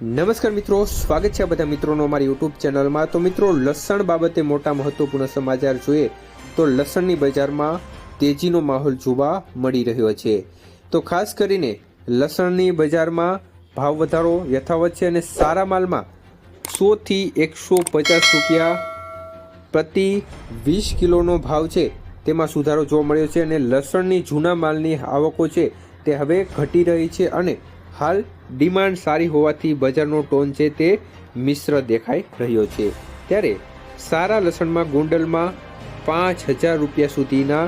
નમસ્કાર મિત્રો, સ્વાગત છે બધા મિત્રોનો અમારી યુટ્યુબ ચેનલમાં. તો મિત્રો, લસણ બાબતે મોટા મહત્વપૂર્ણ સમાચાર જોઈએ તો લસણની બજારમાં તેજીનો માહોલ જોવા મળી રહ્યો છે. તો ખાસ કરીને લસણની બજારમાં ભાવ વધારો યથાવત છે અને સારા માલમાં સોથી એકસો પચાસ રૂપિયા પ્રતિ વીસ કિલોનો ભાવ છે. તેમાં સુધારો જોવા મળ્યો છે અને લસણની જૂના માલની આવકો છે તે હવે ઘટી રહી છે અને હાલ ડિમાન્ડ સારી હોવાથી બજારનો ટોન છે તે મિશ્ર દેખાઈ રહ્યો છે. ત્યારે સારા લસણમાં ગુંડલમાં પાંચ હજાર રૂપિયા સુધીના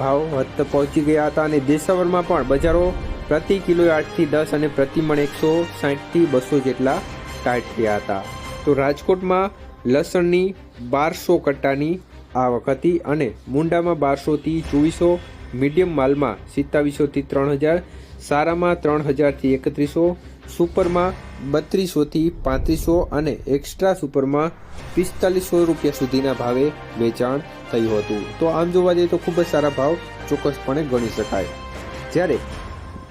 ભાવ હદ પહોંચી ગયા હતા અને દેશાવરમાં પણ બજારો પ્રતિ કિલો આઠથી દસ અને પ્રતિ મણ એકસો સાઠથી બસો જેટલા ટાઈટ થયા હતા. તો રાજકોટમાં લસણની બારસો કટ્ટાની આવક હતી અને મુંડામાં બારસોથી ચોવીસો મીડિયમ માલમાં સિત્તાવીસોથી ત્રણ હજાર સારામાં ત્રણ હજારથી એકત્રીસો, સુપરમાં બત્રીસોથી પાંત્રીસો અને એક્સ્ટ્રા સુપરમાં પિસ્તાલીસો રૂપિયા સુધીના ભાવે વેચાણ થયું હતું. તો આમ જોવા જઈએ તો ખૂબ જ સારા ભાવ ચોક્કસપણે ગણી શકાય. જ્યારે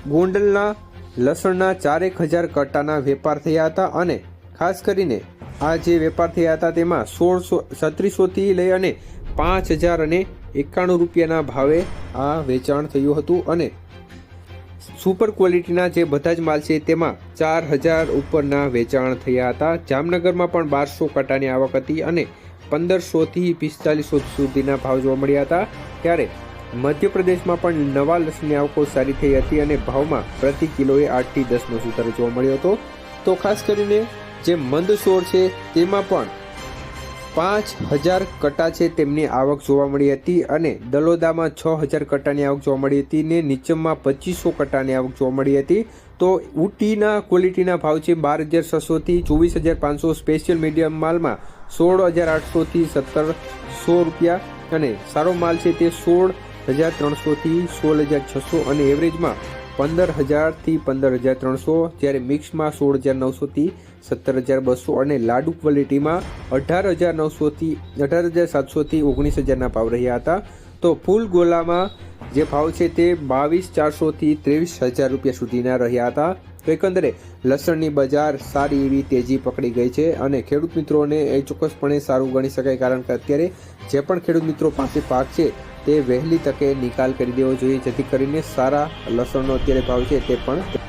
ગોંડલના લસણના ચારેક હજાર કટ્ટાના વેપાર થયા હતા અને ખાસ કરીને આ જે વેપાર થયા હતા તેમાં સોળસો, છત્રીસોથી લઈ અને પાંચ હજાર અને એકાણું રૂપિયાના ભાવે આ વેચાણ થયું હતું અને સુપર ક્વોલિટીના જે બધા જ માલ છે તેમાં ચાર હજાર ઉપરના વેચાણ થયા હતા. જામનગરમાં પણ બારસો કાંટાની આવક હતી અને પંદરસોથી પિસ્તાલીસો સુધીના ભાવ જોવા મળ્યા હતા. ત્યારે મધ્યપ્રદેશમાં પણ નવા લસની આવકો સારી થઈ હતી અને ભાવમાં પ્રતિ કિલોએ આઠથી દસનો સુધારો જોવા મળ્યો હતો. તો ખાસ કરીને જે મંદસોર છે તેમાં પણ પાંચ હજાર કટા છે તેમની આવક જોવા મળી હતી અને દલોદામાં છ હજાર કટ્ટાની આવક જોવા મળી હતી ને નીચમમાં પચીસો કટ્ટાની આવક જોવા મળી હતી. તો ઉટીના ક્વોલિટીના ભાવ છે બાર હજાર છસોથી ચોવીસ હજાર પાંચસો. સ્પેશિયલ મીડિયમ માલમાં સોળ હજાર આઠસોથી સત્તર સો રૂપિયા અને સારો માલ છે તે સોળ હજાર ત્રણસોથી સોળ હજાર છસો. અને એવરેજમાં પંદર હજારથી પંદર હજાર ત્રણસો જ્યારે મિક્સમાં સોળ હજાર નવસોથી સત્તર હજાર બસો અને લાડુ ક્વોલિટીમાં અઢાર હજાર નવસોથી અઢાર હજાર સાતસોથી ઓગણીસ હજારના ભાવ રહ્યા હતા. તો ફૂલ ગોલામાં જે ભાવ છે તે બાવીસ ચારસોથી ત્રેવીસ હજાર રૂપિયા સુધીના રહ્યા હતા. તો એકંદરે, લસણની બજાર સારી એવી તેજી પકડી ગઈ છે અને ખેડૂત મિત્રોને એ ચોક્કસપણે સારું ગણી શકાય, કારણ કે અત્યારે જે પણ ખેડૂત મિત્રો પાસે પાક છે તે વહેલી તકે નિકાલ કરી દેવો જોઈએ, જેથી કરીને સારા લસણનો અત્યારે ભાવ છે તે પણ